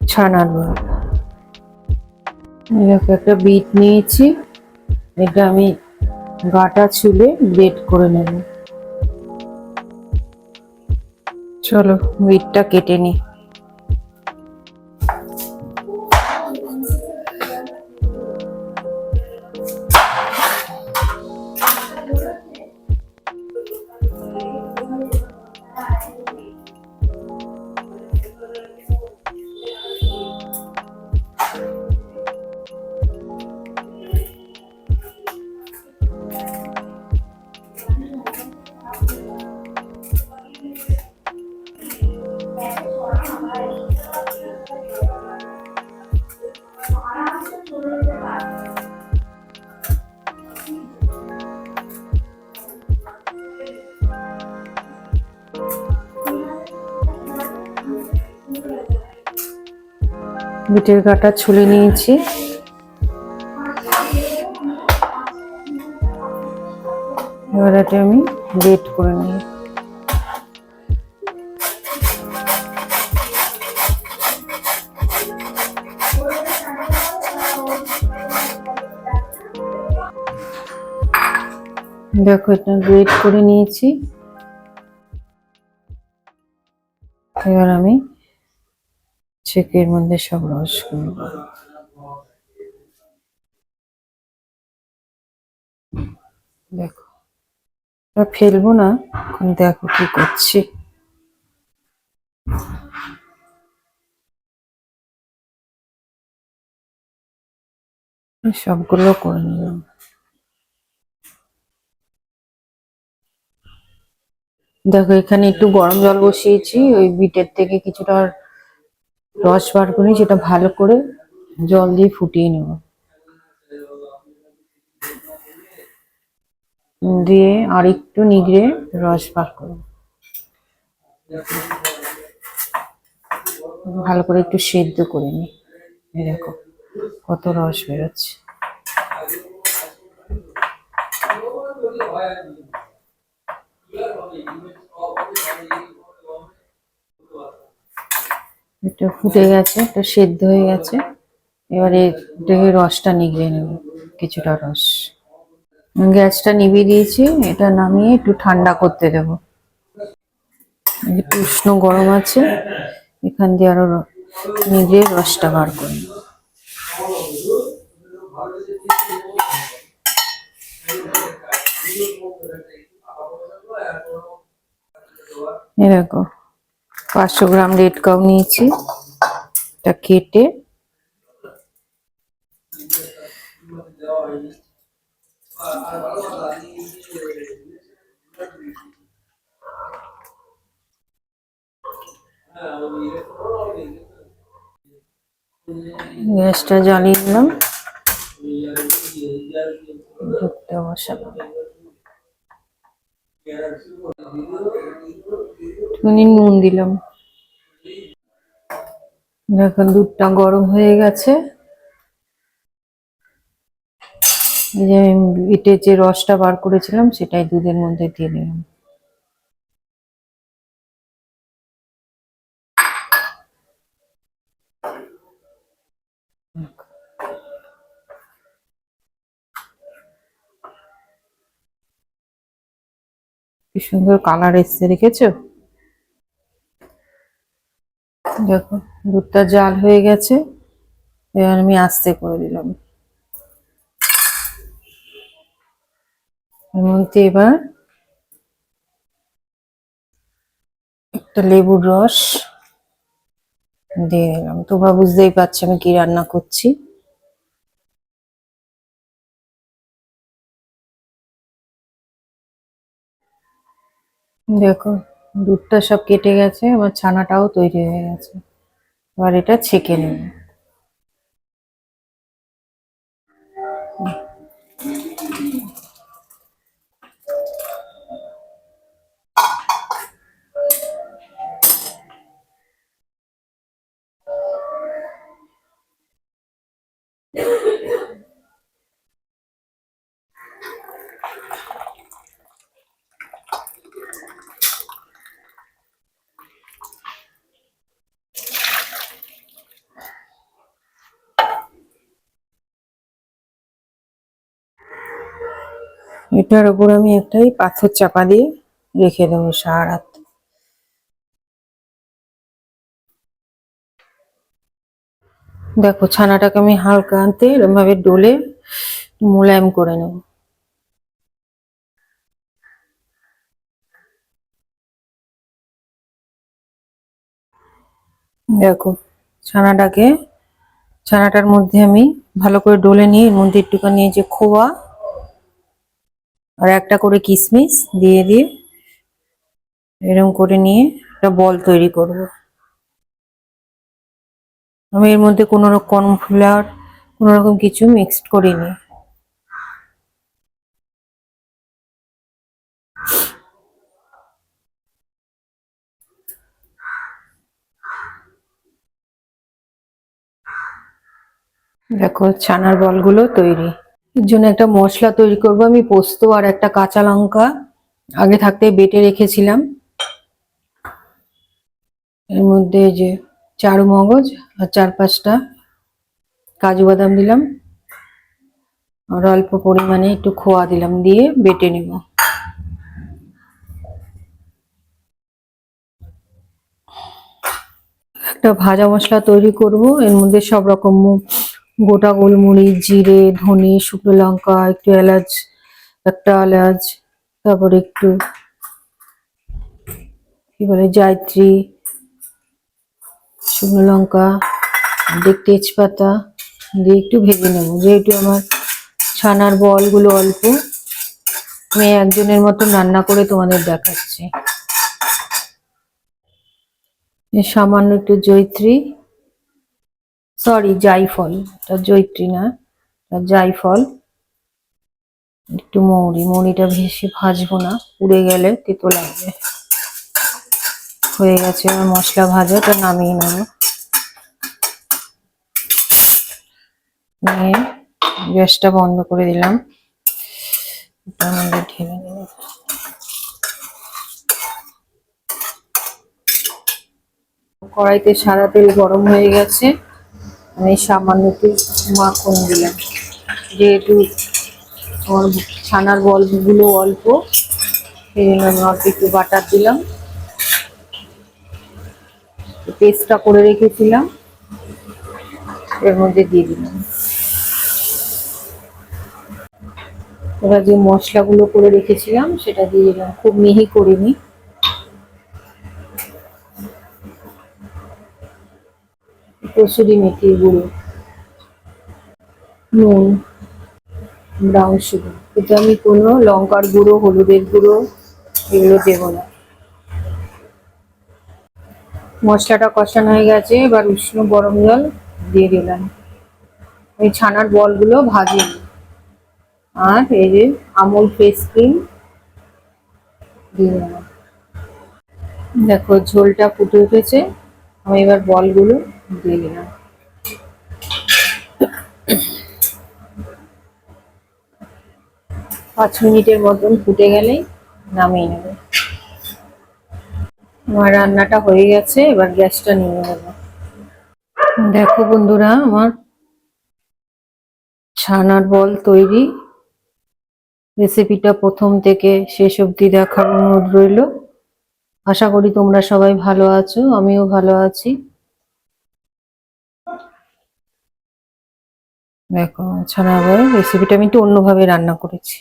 ছানার দেখো। একটা বিট নিয়েছি। এটা আমি গাটা ছুলে বেট করে নেব। চলো বিটটা কেটে নি। বিটের গাটা ছুলে নিয়েছি। এবার এটা আমি বেট করে নিই। দেখো, এটা গ্রেট করে নিয়েছি। এবার আমি ছেঁকের মধ্যে সব রস করব দেখো ফেলব না, এখন দেখো কি করছি। সবগুলো করে নিলাম। দেখো, এখানে একটু গরম জল বসিয়েছি, ওই বিটের থেকে কিছুটা রস বার করে সেটা ভালো করে জল দিয়ে ফুটিয়ে নেব। দিয়ে আর একটু নিগড়ে রস বার করব। ভালো করে একটু সেদ্ধ করে নি দেখো, কত রস বেরোচ্ছে। এটা ফুটে গেছে এটা সেদ্ধ হয়ে গেছে। এবারে এটাকে রসটা নিগড়ে নেব, কিছুটা রস। গ্যাসটা নিভিয়ে দিয়েছি, এটা নামিয়ে একটু ঠান্ডা করতে দেব। একটু উষ্ণ গরম আছে, এখান দিয়ে আরও নিগড়ে রসটা বার করে। নেব। পাঁচশো গ্রাম রেড কাউ নিয়েছি। এটা কেটে গ্যাসটা জ্বালিয়ে দিলাম দুধটা বসালাম একটুখানি নুন দিলাম। দেখুন দুধটা গরম হয়ে গেছে। এই যে রসটা বার করেছিলাম, সেটাই দুধের মধ্যে দিয়ে দিলাম। কি সুন্দর কালার এসছে দেখেছ? দেখো, দুধটা জাল হয়ে গেছে, এবার আমি আস্তে করে দিলাম। এর এবার একটা লেবুর রস দিয়ে দিলাম। তোমরা বুঝতেই পারছ আমি কি রান্না করছি। দেখো দুধটা সব কেটে গেছে আমার ছানাটাও তৈরি হয়ে গেছে। এবার এটা ছেঁকে নেব। এটার উপর আমি একটাই পাথর চাপা দিয়ে রেখে দেবো সারা দেখো ছানাটাকে আমি হালকা আনতে এরকম ভাবে ডলে মোলায়েম করে নেব। দেখো ছানাটাকে, ছানাটার মধ্যে আমি ভালো করে ডলে নিয়ে, এর মধ্যে একটুখানি যে খোয়া আর একটা করে কিশমিশ দিয়ে দিয়ে এরকম করে নিয়ে একটা বল তৈরি করব। আমি এর মধ্যে কোনো রকম কর্নফ্লাওয়ার, কোনো রকম কিছু মিক্সড করিনি। দেখো ছানার বলগুলো তৈরি। এর জন্য একটা মশলা তৈরি করব। আমি পোস্ত আর একটা কাঁচা লঙ্কা আগে থাকতে বেটে রেখেছিলাম। এর মধ্যে যে চারু মগজ আর চার পাঁচটা কাজু বাদাম দিলাম। আর অল্প পরিমাণে একটু খোয়া দিলাম দিয়ে বেটে নেব। একটা ভাজা মশলা তৈরি করব। এর মধ্যে সব রকম গোটা গোলমরিচ, জিরে, ধনে, শুকনো লঙ্কা, একটু এলাচ, একটা এলাচ, তারপরে একটু কি বলে, জায়ত্রী, শুকনো লঙ্কা, দিয়ে তেজপাতা, দিয়ে একটু ভেজে নেব। যেহেতু আমার ছানার বলগুলো অল্প, আমি একজনের মতো রান্না করে তোমাদের দেখাচ্ছি। সামান্য একটু জৈত্রী সরি জাইফল এটা জৈত্রী না জাইফল একটু মৌরি, মৌরিটা ভেসে ভাজবো না, পুড়ে গেলে তেতো লাগবে। হয়ে গেছে আমার মশলা ভাজা, এটা নামিয়ে নেব। নিয়ে গ্যাসটা বন্ধ করে দিলাম। ঢেলে নেব কড়াইতে সাদা তেল গরম হয়ে গেছে। আমি সামান্য একটু মাখন দিলাম। যেহেতু আমার ছানার বলগুলো অল্প, সেই জন্য আমি অল্প একটু বাটার দিলাম। পেস্টটা করে রেখেছিলাম। এর মধ্যে দিয়ে দিলাম। এবার যে মশলাগুলো করে রেখেছিলাম, সেটা দিয়ে দিলাম। খুব মিহি করিনি। কসুরি মেথির গুঁড়ো, নুন ব্রাউন সুগার কিন্তু আমি কোনো লঙ্কার গুঁড়ো, হলুদের গুঁড়ো এগুলো দেবো না। মশলাটা কষানো হয়ে গেছে, এবার উষ্ণ গরম জল দিয়ে দিলাম। ওই ছানার বলগুলো ভাজি আর এই যে আমুল ফেস ক্রিম দিয়ে দিলাম। দেখো ঝোলটা ফুটে উঠেছে। আমি এবার বলগুলো দিয়ে দিলাম পাঁচ মিনিটের মতন ফুটে গেলেই নামিয়ে নেব। আমার রান্নাটা হয়ে গেছে, এবার গ্যাসটা নিয়ে নেব। দেখো বন্ধুরা, আমার ছানার বল তৈরি। রেসিপিটা প্রথম থেকে শেষ অবধি দেখার অনুরোধ রইল। আশা করি তোমরা সবাই ভালো আছো, আমিও ভালো আছি। দেখো, ছানা রেসিপিটা আমি একটু অন্যভাবে রান্না করেছি।